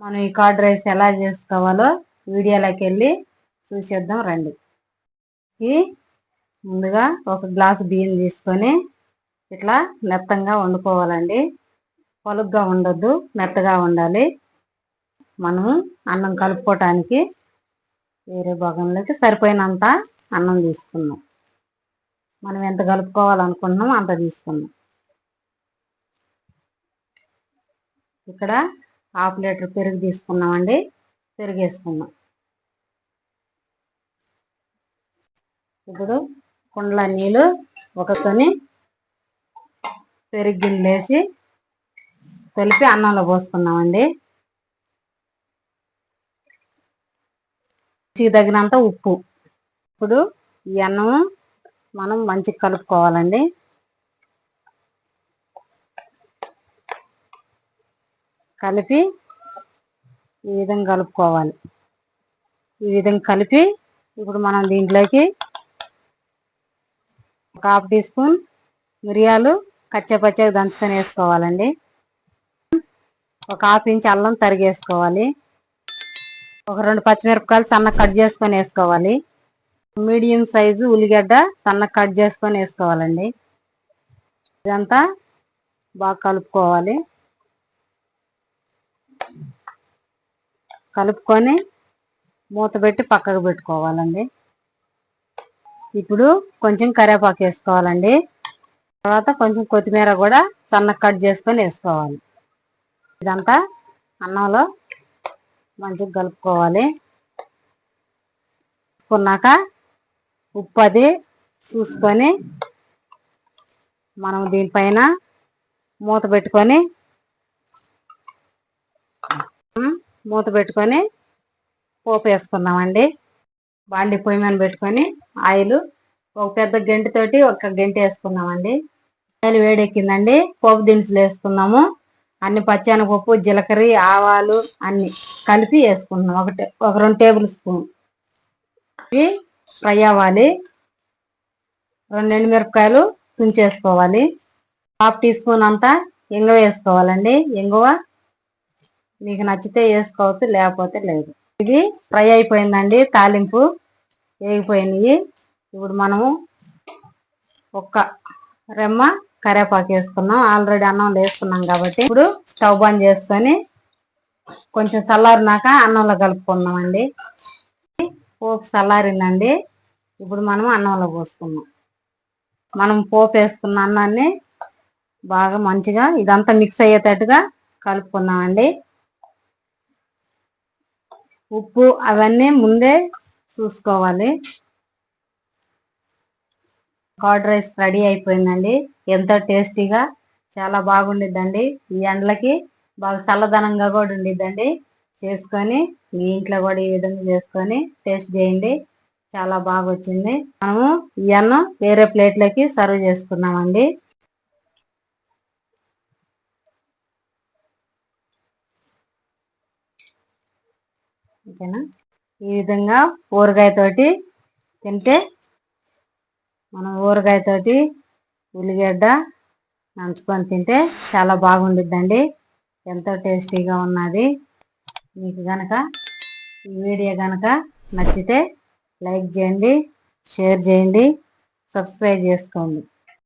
మనం ఈ curd rice ఎలా చేసుకోవాలో వీడియోలోకి వెళ్ళి చూసేద్దాం రండి. ఈ ముందుగా ఒక గ్లాస్ బియ్యం తీసుకొని ఇట్లా మెత్తంగా వండుకోవాలండి. పొలుగ్గా ఉండొద్దు మెత్తగా ఉండాలి. మనము అన్నం కలుపుకోవటానికి వేరే భాగంలోకి సరిపోయినంత అన్నం తీసుకున్నాం మనం ఎంత కలుపుకోవాలనుకుంటున్నాం అంత తీసుకున్నాం ఇక్కడ హాఫ్ లీటర్ పెరుగు తీసుకున్నామండి. పెరుగు వేసుకున్నాం ఇప్పుడు కుండల నీళ్ళు ఒకతోని పెరుగు గిన్నెలు కలిపి అన్నంలో పోసుకున్నామండి. రుచికి తగినంత ఉప్పు. ఇప్పుడు ఈ అన్నం మనం మంచిగా కలుపుకోవాలండి. కలిపి ఈ విధంగా కలుపుకోవాలి. ఈ విధంగా కలిపి ఇప్పుడు మనం దీంట్లోకి ఒక హాఫ్ టీ స్పూన్ మిరియాలు కచ్చపచ్చగా దంచుకొని వేసుకోవాలండి. ఒక హాఫ్ ఇంచ్ అల్లం తరిగేసుకోవాలి. ఒక రెండు పచ్చిమిరపకాయలు సన్న కట్ చేసుకొని వేసుకోవాలి. మీడియం సైజు ఉల్లిగడ్డ సన్న కట్ చేసుకొని వేసుకోవాలండి. ఇదంతా బాగా కలుపుకోవాలి. కలుపుకొని మూత పెట్టి పక్కకు పెట్టుకోవాలండి. ఇప్పుడు కొంచెం కరివేపాకు వేసుకోవాలండి. తర్వాత కొంచెం కొత్తిమీర కూడా సన్నగా కట్ చేసుకొని వేసుకోవాలి. ఇదంతా అన్నంలో మంచిగా కలుపుకోవాలి. కొన్నాక ఉప్పు అది చూసుకొని మనం దీనిపైన మూత పెట్టుకొని మూత పెట్టుకొని పోపు వేసుకుందామండి బాండి పొయ్యి మీద పెట్టుకొని ఆయిల్ ఒక పెద్ద గంటతోటి ఒక గంట వేసుకున్నామండి. ఆయిల్ వేడెక్కిందండి. పోపు దినుసులు వేసుకున్నాము. అన్ని పచ్చెనపప్పు జీలకర్ర ఆవాలు అన్ని కలిపి వేసుకుందాం ఒకటి ఒక రెండు టేబుల్ స్పూన్. ఇవి ఫ్రై అవ్వాలి. రెండు ఎండుమిరపకాయలు తుంచేసుకోవాలి. హాఫ్ టీ స్పూన్ అంతా ఇంగువ వేసుకోవాలండి. ఇంగువ మీకు నచ్చితే వేసుకోవచ్చు లేకపోతే లేదు. ఇది ఫ్రై అయిపోయిందండి తాలింపు వేగిపోయినాయి. ఇప్పుడు మనము ఒక్క రెమ్మ కరేపాకు వేసుకున్నాం. ఆల్రెడీ అన్నం వేసుకున్నాం కాబట్టి ఇప్పుడు స్టవ్ బంద్ చేసుకొని కొంచెం చల్లారినాక అన్నంలో కలుపుకున్నామండి పోపు చల్లారిందండి. ఇప్పుడు మనం అన్నంలో పోసుకున్నాం మనం పోపు వేసుకున్న అన్నాన్ని బాగా మంచిగా ఇదంతా మిక్స్ అయ్యేటట్టుగా కలుపుకున్నామండి ఉప్పు అవన్నీ ముందే చూసుకోవాలి. కర్డ్ రైస్ రెడీ అయిపోయిందండి. ఎంతో టేస్టీగా చాలా బాగుండిద్దండి. ఈ ఎండలకి బాగా చల్లదనంగా కూడా ఉండిద్దండి. చేసుకొని మీ ఇంట్లో కూడా ఈ విధంగా చేసుకొని టేస్ట్ చేయండి. చాలా బాగా వచ్చింది. మనము ఈ అన్నం వేరే ప్లేట్లకి సర్వ్ చేసుకున్నామండి. ఓకేనా? ఈ విధంగా ఊరగాయతోటి తింటే మనం ఊరగాయతోటి ఉల్లిగడ్డ నంచుకొని తింటే చాలా బాగుండిద్దండి. ఎంతో టేస్టీగా ఉన్నది. మీకు గనక ఈ వీడియో కనుక నచ్చితే లైక్ చేయండి షేర్ చేయండి సబ్స్క్రైబ్ చేసుకోండి.